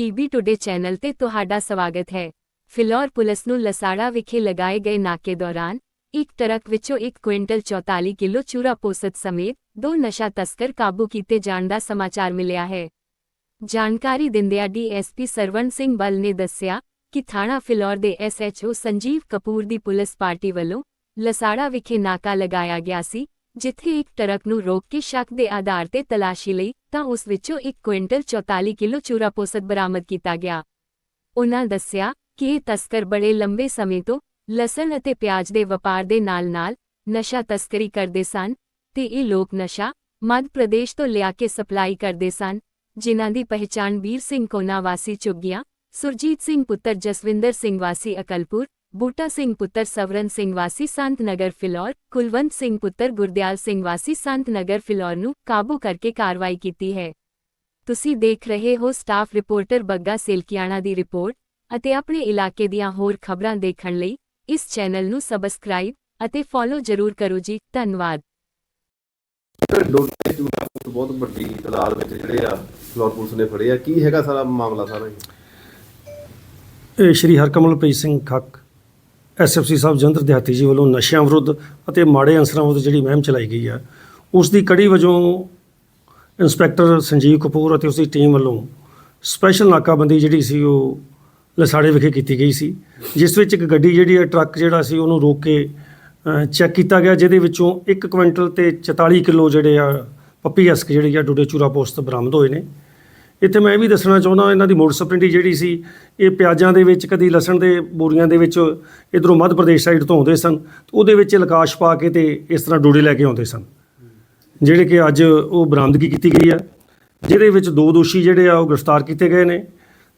PB today channel ਤੇ ਤੁਹਾਡਾ ਸਵਾਗਤ ਹੈ। ਫਿਲੌਰ ਪੁਲਿਸ ਨੂੰ ਲਸਾੜਾ ਵਿਖੇ ਲਗਾਏ ਗਏ ਨਾਕੇ ਦੌਰਾਨ ਇੱਕ ਟਰੱਕ ਵਿੱਚੋਂ ਇੱਕ ਕੁਇੰਟਲ 44 ਕਿਲੋ ਚੂਰਾ ਪੋਸਤ ਸਮੇਤ ਦੋ ਨਸ਼ਾ ਤਸਕਰ ਕਾਬੂ ਕੀਤੇ ਜਾਣ ਦਾ ਸਮਾਚਾਰ ਮਿਲਿਆ ਹੈ। ਜਾਣਕਾਰੀ ਦਿੰਦਿਆਂ ਡੀਐਸਪੀ ਸਰਵਣ ਸਿੰਘ ਬਲ ਨੇ ਦੱਸਿਆ ਕਿ ਥਾਣਾ ਫਿਲੌਰ ਦੇ ਐਸਐਚਓ ਸੰਜੀਵ ਕਪੂਰ ਦੀ ਪੁਲਿਸ ਪਾਰਟੀ ਵੱਲੋਂ ਲਸਾੜਾ ਵਿਖੇ ਨਾਕਾ ਲਗਾਇਆ ਗਿਆ ਸੀ ਜਿੱਥੇ ਇੱਕ ਟਰੱਕ ਨੂੰ ਰੋਕ ਕੇ ਸ਼ੱਕ ਦੇ ਆਧਾਰ ਤੇ ਤਲਾਸ਼ੀ ਲਈ, ਤਾਂ ਉਸ ਵਿੱਚੋਂ ਇੱਕ ਕੁਇੰਟਲ 44 ਕਿਲੋ ਚੂਰਾ ਪੋਸਤ ਬਰਾਮਦ ਕੀਤਾ ਗਿਆ। ਉਹਨਾਂ ਦੱਸਿਆ ਕਿ ਇਹ ਤਸਕਰ ਬੜੇ ਲੰਬੇ ਸਮੇਂ ਤੋਂ ਲਸਣ ਅਤੇ ਪਿਆਜ਼ ਦੇ ਵਪਾਰ ਦੇ ਨਾਲ-ਨਾਲ ਨਸ਼ਾ ਤਸਕਰੀ ਕਰਦੇ ਸਨ ਤੇ ਇਹ ਲੋਕ ਨਸ਼ਾ ਮੱਧ ਪ੍ਰਦੇਸ਼ ਤੋਂ ਲਿਆ ਕੇ ਸਪਲਾਈ ਕਰਦੇ ਸਨ, ਜਿਨ੍ਹਾਂ ਦੀ ਪਹਿਚਾਣ ਵੀਰ ਸਿੰਘ ਕੋਨਾ ਵਾਸੀ ਚੁੱਗੀਆਂ ਸੁਰਜੀਤ ਸਿੰਘ ਪੁੱਤਰ ਜਸਵਿੰਦਰ ਸਿੰਘ ਵਾਸੀ ਅਕਲਪੁਰ ਬੂਟਾ ਸਿੰਘ ਪੁੱਤਰ ਸਵਰਨ ਸਿੰਘ ਵਾਸੀ ਸੰਤ ਨਗਰ ਫਿਲੌਰ ਕੁਲਵੰਤ ਸਿੰਘ ਪੁੱਤਰ ਗੁਰਦਿਆਲ ਸਿੰਘ ਵਾਸੀ ਸੰਤ ਨਗਰ ਫਿਲੌਰ ਨੂੰ ਕਾਬੂ ਕਰਕੇ ਕਾਰਵਾਈ ਕੀਤੀ ਹੈ। ਤੁਸੀਂ ਦੇਖ ਰਹੇ ਹੋ ਸਟਾਫ ਰਿਪੋਰਟਰ ਬੱਗਾ ਸੇਲਕੀਆਣਾ ਦੀ ਰਿਪੋਰਟ ਅਤੇ ਆਪਣੇ ਇਲਾਕੇ ਦੀਆਂ ਹੋਰ ਖਬਰਾਂ ਦੇਖਣ ਲਈ ਇਸ ਚੈਨਲ ਨੂੰ ਸਬਸਕ੍ਰਾਈਬ ਅਤੇ ਫੋਲੋ ਜ਼ਰੂਰ ਕਰੋ ਜੀ ਧੰਨਵਾਦ। ਡੋਡੇ ਚੂੜਾ ਬਹੁਤ ਵੱਡੀ ਤਾਦਾਦ ਵਿੱਚ ਜਿਹੜੇ ਆ ਫਲੋਰ ਪੁਲਿਸ ਨੇ ਫੜੇ ਆ। ਕੀ ਹੈਗਾ ਸਾਰਾ ਮਾਮਲਾ ਸਾਰਾ ਇਹ? ਇਹ ਸ਼੍ਰੀ ਹਰਕਮਲਪ੍ਰੀਤ ਸਿੰਘ ਖੱਕ ਐਸਐਫਸੀ ਸਾਹਿਬ ਜੰਦਰ ਦਿਹਾਤੀ ਜੀ ਵੱਲੋਂ ਨਸ਼ਿਆਂ ਵਿਰੁੱਧ ਅਤੇ ਮਾੜੇ ਅਨਸਰਾਂ ਵਿਰੁੱਧ ਜਿਹੜੀ ਮੁਹਿੰਮ ਚਲਾਈ ਗਈ ਆ, ਉਸ ਦੀ ਕੜੀ ਵਜੋਂ ਇੰਸਪੈਕਟਰ ਸੰਜੀਵ ਕਪੂਰ ਅਤੇ ਉਸ ਦੀ ਟੀਮ ਵੱਲੋਂ ਸਪੈਸ਼ਲ ਨਾਕਾਬੰਦੀ ਜਿਹੜੀ ਸੀ ਉਹ ਲਸਾੜੇ ਵਿਖੇ ਕੀਤੀ ਗਈ ਸੀ, ਜਿਸ ਵਿੱਚ ਇੱਕ ਗੱਡੀ ਜਿਹੜੀ ਹੈ, ਟਰੱਕ ਜਿਹੜਾ ਸੀ ਉਹਨੂੰ ਰੋਕ ਕੇ ਚੈੱਕ ਕੀਤਾ ਗਿਆ, ਜਿਹਦੇ ਵਿੱਚੋਂ 1 ਕੁਇੰਟਲ ਤੇ 44 ਕਿਲੋ ਜਿਹੜੇ ਆ, ਪੱਪੀ ਅਸਕ ਜਿਹੜੀ ਆ ਡੂਡੇ ਚੂਰਾ ਪੋਸਟ ਬਰਾਮਦ ਹੋਏ ਨੇ। ਇੱਥੇ ਮੈਂ ਇਹ ਵੀ ਦੱਸਣਾ ਚਾਹੁੰਦਾ ਇਹਨਾਂ ਦੀ ਮੋਟਰ ਸਪਰਿੰਟੀ ਜਿਹੜੀ ਸੀ, ਇਹ ਪਿਆਜ਼ਾਂ ਦੇ ਵਿੱਚ, ਕਦੀ ਲਸਣ ਦੇ ਬੋਰੀਆਂ ਦੇ ਵਿੱਚ ਇਧਰੋਂ ਮੱਧ ਪ੍ਰਦੇਸ਼ ਸਾਈਡ ਤੋਂ ਆਉਂਦੇ ਸਨ, ਉਹਦੇ ਵਿੱਚ ਲਕਾਸ਼ ਪਾ ਕੇ ਤੇ ਇਸ ਤਰ੍ਹਾਂ ਡੋੜੇ ਲੈ ਕੇ ਆਉਂਦੇ ਸਨ। ਜਿਹੜੇ ਕਿ ਅੱਜ ਉਹ ਬਰਾਮਦਗੀ ਕੀਤੀ ਗਈ ਆ, ਜਿਹਦੇ ਵਿੱਚ ਦੋ ਦੋਸ਼ੀ ਜਿਹੜੇ ਆ, ਉਹ ਗ੍ਰਿਫਤਾਰ ਕੀਤੇ ਗਏ ਨੇ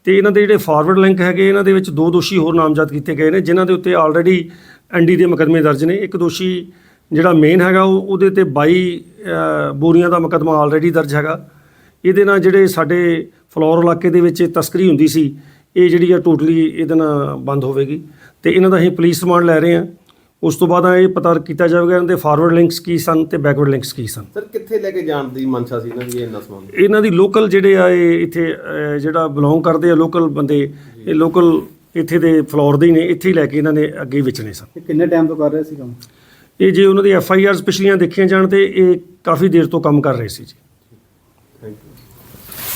ਤੇ ਇਹਨਾਂ ਦੇ ਜਿਹੜੇ ਫਾਰਵਰਡ ਲਿੰਕ ਹੈਗੇ, ਇਹਨਾਂ ਦੇ ਵਿੱਚ ਦੋ ਦੋਸ਼ੀ ਹੋਰ ਨਾਮਜ਼ਦ ਕੀਤੇ ਗਏ ਨੇ, ਜਿਨ੍ਹਾਂ ਦੇ ਉੱਤੇ ਆਲਰੇਡੀ ਐਨਡੀ ਦੇ ਮੁਕੱਦਮੇ ਦਰਜ ਨੇ। ਇੱਕ ਦੋਸ਼ੀ ਜਿਹੜਾ ਮੇਨ ਹੈਗਾ, ਉਹ ਉਹਦੇ ਤੇ 22 ਬੋਰੀਆਂ ਦਾ ਮੁਕੱਦਮਾ ਆਲਰੇਡੀ ਦਰਜ ਹੈਗਾ। ਇਹਦੇ ਨਾਲ ਜਿਹੜੇ ਸਾਡੇ ਫਲੋਰ ਇਲਾਕੇ ਦੇ ਵਿੱਚ ਤਸਕਰੀ ਹੁੰਦੀ ਸੀ ਇਹ ਜਿਹੜੀ ਆ ਟੋਟਲੀ ਇਹਦੇ ਨਾਲ ਬੰਦ ਹੋਵੇਗੀ। ਤੇ ਇਹਨਾਂ ਦਾ ਅਸੀਂ ਪੁਲਿਸ ਰਿਮਾਂਡ ਲੈ ਰਹੇ ਹਾਂ। ਉਸ ਤੋਂ ਬਾਅਦ ਇਹ ਪਤਾ ਕੀਤਾ ਜਾਵੇਗਾ ਇਹਨਾਂ ਦੇ ਫਾਰਵਰਡ ਲਿੰਕਸ ਕੀ ਸਨ ਤੇ ਬੈਕਵਰਡ ਲਿੰਕਸ ਕੀ ਸਨ। ਸਰ ਕਿੱਥੇ ਲੈ ਕੇ ਜਾਣ ਦੀ ਮਨਸ਼ਾ ਸੀ ਇਹਨਾਂ ਦੀ ਇਹ ਇੰਨਾ ਸਮਾਨ ਇਹਨਾਂ ਦੀ ਲੋਕਲ ਜਿਹੜੇ ਆ ਇਹ ਇੱਥੇ ਜਿਹੜਾ ਬਿਲੋਂਗ ਕਰਦੇ ਆ ਲੋਕਲ ਬੰਦੇ ਇਹ ਲੋਕਲ ਇੱਥੇ ਦੇ ਫਲੋਰ ਦੇ ਹੀ ਨੇ ਇੱਥੇ ਹੀ ਲੈ ਕੇ ਇਹਨਾਂ ਨੇ ਅੱਗੇ ਵੇਚਣੇ ਸਨ। ਇਹ ਕਿੰਨੇ ਟਾਈਮ ਤੋਂ ਕਰ ਰਹੇ ਸੀ ਕੰਮ? ਇਹ ਜੇ ਉਹਨਾਂ ਦੀ ਐਫ ਆਈ ਆਰਸ ਪਿਛਲੀਆਂ ਦੇਖੀਆਂ ਜਾਣ ਤੇ ਇਹ ਕਾਫੀ ਦੇਰ ਤੋਂ ਕੰਮ ਕਰ ਰਹੇ ਸੀ ਜੀ। Thank you